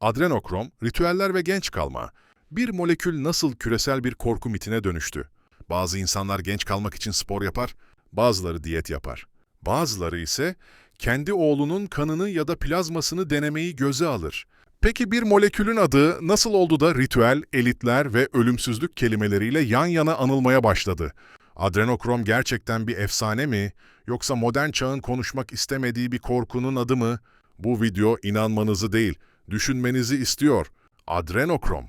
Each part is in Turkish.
Adrenokrom, ritüeller ve genç kalma. Bir molekül nasıl küresel bir korku mitine dönüştü? Bazı insanlar genç kalmak için spor yapar, bazıları diyet yapar. Bazıları ise kendi oğlunun kanını ya da plazmasını denemeyi göze alır. Peki bir molekülün adı nasıl oldu da ritüel, elitler ve ölümsüzlük kelimeleriyle yan yana anılmaya başladı? Adrenokrom gerçekten bir efsane mi? Yoksa modern çağın konuşmak istemediği bir korkunun adı mı? Bu video inanmanızı değil, düşünmenizi istiyor. Adrenokrom.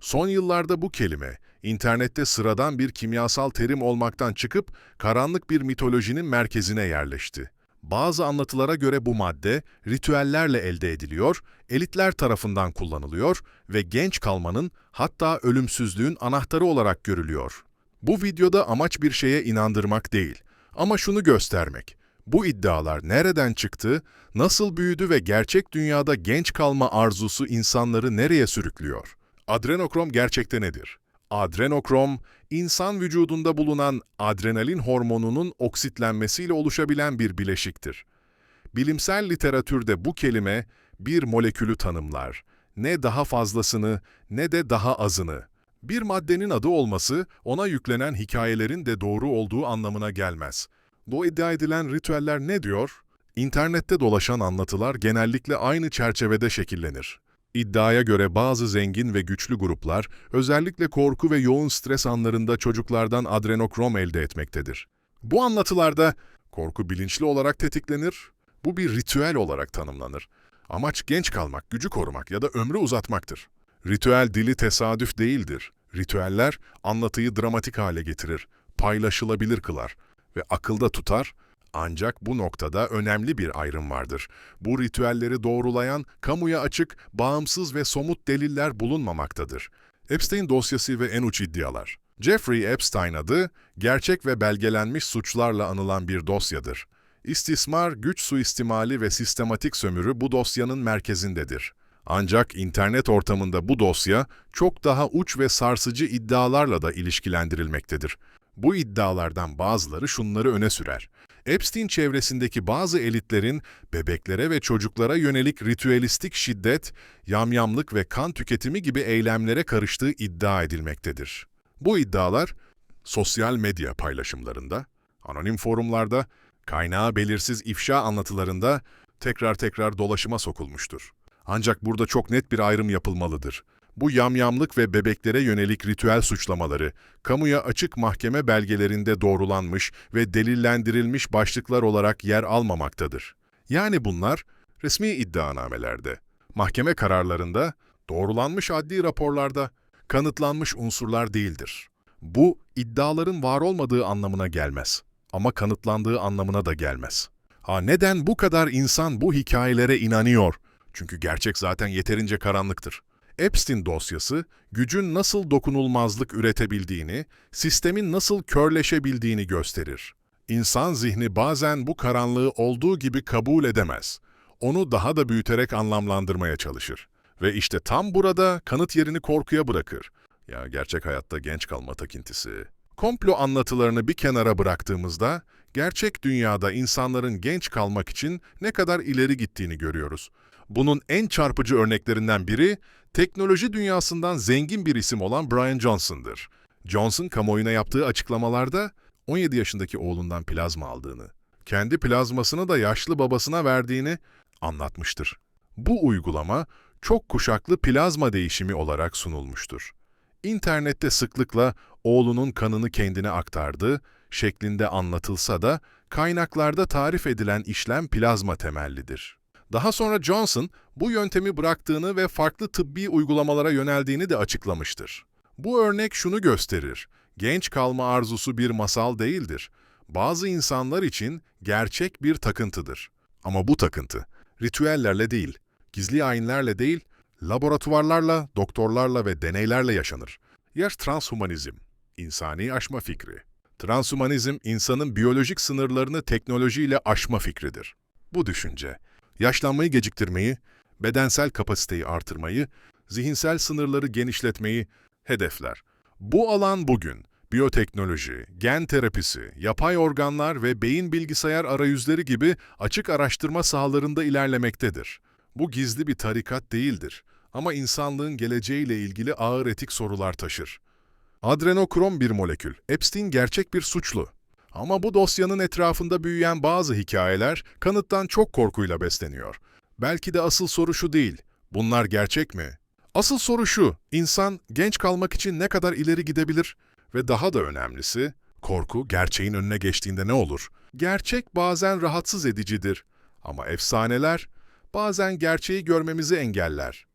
Son yıllarda bu kelime, internette sıradan bir kimyasal terim olmaktan çıkıp karanlık bir mitolojinin merkezine yerleşti. Bazı anlatılara göre bu madde ritüellerle elde ediliyor, elitler tarafından kullanılıyor ve genç kalmanın hatta ölümsüzlüğün anahtarı olarak görülüyor. Bu videoda amaç bir şeye inandırmak değil ama şunu göstermek. Bu iddialar nereden çıktı, nasıl büyüdü ve gerçek dünyada genç kalma arzusu insanları nereye sürüklüyor? Adrenokrom gerçekte nedir? Adrenokrom, insan vücudunda bulunan adrenalin hormonunun oksitlenmesiyle oluşabilen bir bileşiktir. Bilimsel literatürde bu kelime bir molekülü tanımlar. Ne daha fazlasını ne de daha azını. Bir maddenin adı olması ona yüklenen hikayelerin de doğru olduğu anlamına gelmez. Bu iddia edilen ritüeller ne diyor? İnternette dolaşan anlatılar genellikle aynı çerçevede şekillenir. İddiaya göre bazı zengin ve güçlü gruplar özellikle korku ve yoğun stres anlarında çocuklardan adrenokrom elde etmektedir. Bu anlatılarda korku bilinçli olarak tetiklenir, bu bir ritüel olarak tanımlanır. Amaç genç kalmak, gücü korumak ya da ömrü uzatmaktır. Ritüel dili tesadüf değildir. Ritüeller anlatıyı dramatik hale getirir, paylaşılabilir kılar ve akılda tutar ancak bu noktada önemli bir ayrım vardır. Bu ritüelleri doğrulayan, kamuya açık, bağımsız ve somut deliller bulunmamaktadır. Epstein dosyası ve en uç iddialar. Jeffrey Epstein adı, gerçek ve belgelenmiş suçlarla anılan bir dosyadır. İstismar, güç suistimali ve sistematik sömürü bu dosyanın merkezindedir. Ancak internet ortamında bu dosya çok daha uç ve sarsıcı iddialarla da ilişkilendirilmektedir. Bu iddialardan bazıları şunları öne sürer. Epstein çevresindeki bazı elitlerin bebeklere ve çocuklara yönelik ritüelistik şiddet, yamyamlık ve kan tüketimi gibi eylemlere karıştığı iddia edilmektedir. Bu iddialar sosyal medya paylaşımlarında, anonim forumlarda, kaynağı belirsiz ifşa anlatılarında tekrar tekrar dolaşıma sokulmuştur. Ancak burada çok net bir ayrım yapılmalıdır. Bu yamyamlık ve bebeklere yönelik ritüel suçlamaları, kamuya açık mahkeme belgelerinde doğrulanmış ve delillendirilmiş başlıklar olarak yer almamaktadır. Yani bunlar resmi iddianamelerde, mahkeme kararlarında, doğrulanmış adli raporlarda kanıtlanmış unsurlar değildir. Bu iddiaların var olmadığı anlamına gelmez ama kanıtlandığı anlamına da gelmez. Ha neden bu kadar insan bu hikayelere inanıyor? Çünkü gerçek zaten yeterince karanlıktır. Epstein dosyası, gücün nasıl dokunulmazlık üretebildiğini, sistemin nasıl körleşebildiğini gösterir. İnsan zihni bazen bu karanlığı olduğu gibi kabul edemez. Onu daha da büyüterek anlamlandırmaya çalışır. Ve işte tam burada kanıt yerini korkuya bırakır. Ya gerçek hayatta genç kalma takintisi. Komplo anlatılarını bir kenara bıraktığımızda, gerçek dünyada insanların genç kalmak için ne kadar ileri gittiğini görüyoruz. Bunun en çarpıcı örneklerinden biri, teknoloji dünyasından zengin bir isim olan Brian Johnson'dır. Johnson kamuoyuna yaptığı açıklamalarda 17 yaşındaki oğlundan plazma aldığını, kendi plazmasını da yaşlı babasına verdiğini anlatmıştır. Bu uygulama çok kuşaklı plazma değişimi olarak sunulmuştur. İnternette sıklıkla oğlunun kanını kendine aktardığı şeklinde anlatılsa da kaynaklarda tarif edilen işlem plazma temellidir. Daha sonra Johnson bu yöntemi bıraktığını ve farklı tıbbi uygulamalara yöneldiğini de açıklamıştır. Bu örnek şunu gösterir. Genç kalma arzusu bir masal değildir. Bazı insanlar için gerçek bir takıntıdır. Ama bu takıntı ritüellerle değil, gizli ayinlerle değil, laboratuvarlarla, doktorlarla ve deneylerle yaşanır. Yer transhumanizm, insani aşma fikri. Transhumanizm, insanın biyolojik sınırlarını teknolojiyle aşma fikridir. Bu düşünce, yaşlanmayı geciktirmeyi, bedensel kapasiteyi artırmayı, zihinsel sınırları genişletmeyi hedefler. Bu alan bugün biyoteknoloji, gen terapisi, yapay organlar ve beyin bilgisayar arayüzleri gibi açık araştırma sahalarında ilerlemektedir. Bu gizli bir tarikat değildir. ama insanlığın geleceğiyle ilgili ağır etik sorular taşır. Adrenokrom bir molekül. Epstein gerçek bir suçlu. Ama bu dosyanın etrafında büyüyen bazı hikayeler kanıttan çok korkuyla besleniyor. Belki de asıl soru şu değil. Bunlar gerçek mi? Asıl soru şu. İnsan genç kalmak için ne kadar ileri gidebilir? Ve daha da önemlisi, korku gerçeğin önüne geçtiğinde ne olur? Gerçek bazen rahatsız edicidir. Ama efsaneler bazen gerçeği görmemizi engeller.